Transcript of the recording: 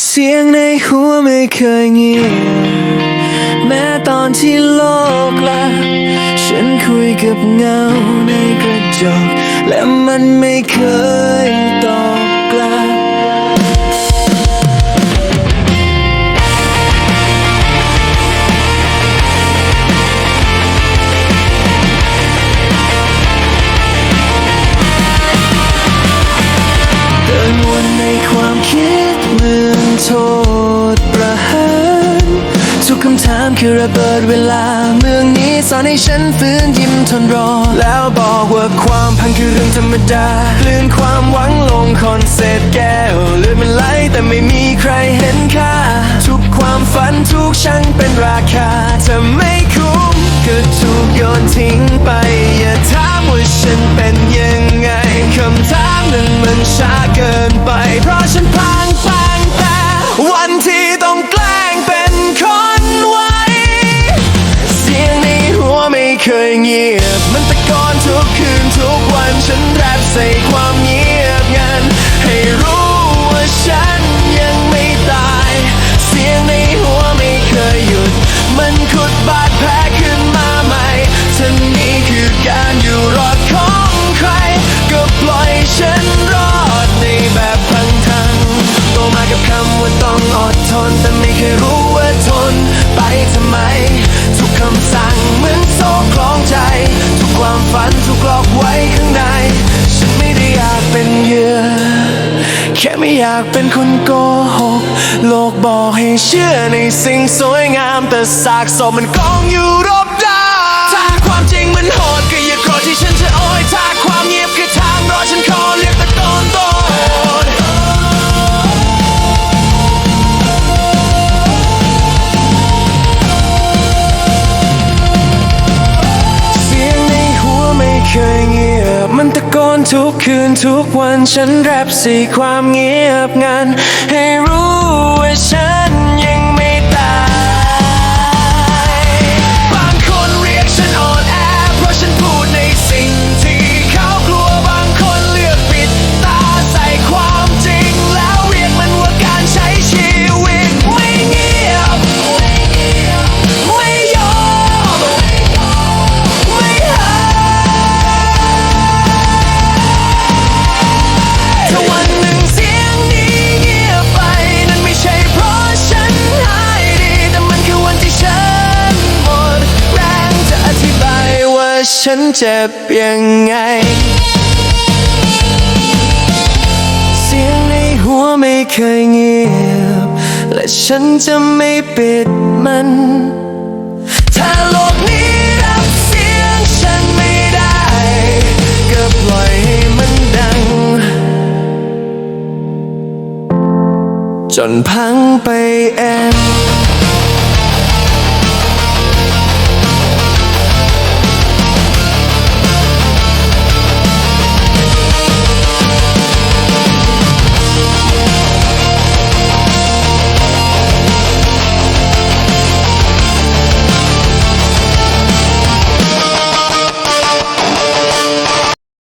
เสียงในหัวไม่เคยเงียบแม้ตอนที่โลกละฉันคุยกับเงาในกระจกและมันไม่เคย คือระเบิดเวลา เมืองนี้สอนให้ฉันฟื้นยิ้มทนรอ แล้วบอกว่าความพังคือเรื่องธรรมดาคลื่นความหวังลงคอนเศษแก้วเลือดมันไหลแต่ไม่มีใครเห็นค่า ทุกความฝันทุกช่างเป็นราคาถ้าไม่คุ้มก็ถูกโยนทิ้งไป อย่าถามว่าฉันเป็นยัง เงียบ มันตะโกนทุกคืนทุกวันฉันแรปใส่ความเงียบ ไม่อยากเป็นคนโกหกโลกบอกให้เชื่อในสิ่งสวยงาม แต่ซากศพมันกองอยู่รอ ทุกคืนทุกวันฉันแรปสีความเงียบงัน ให้รู้ว่าฉันยัง ฉันเจ็บยังไง เสียงในหัวไม่เคยเงียบ และฉันจะไม่ปิดมัน ถ้าโลกนี้รับเสียงฉันไม่ได้ ก็ปล่อยให้มันดัง จนพังไปเอง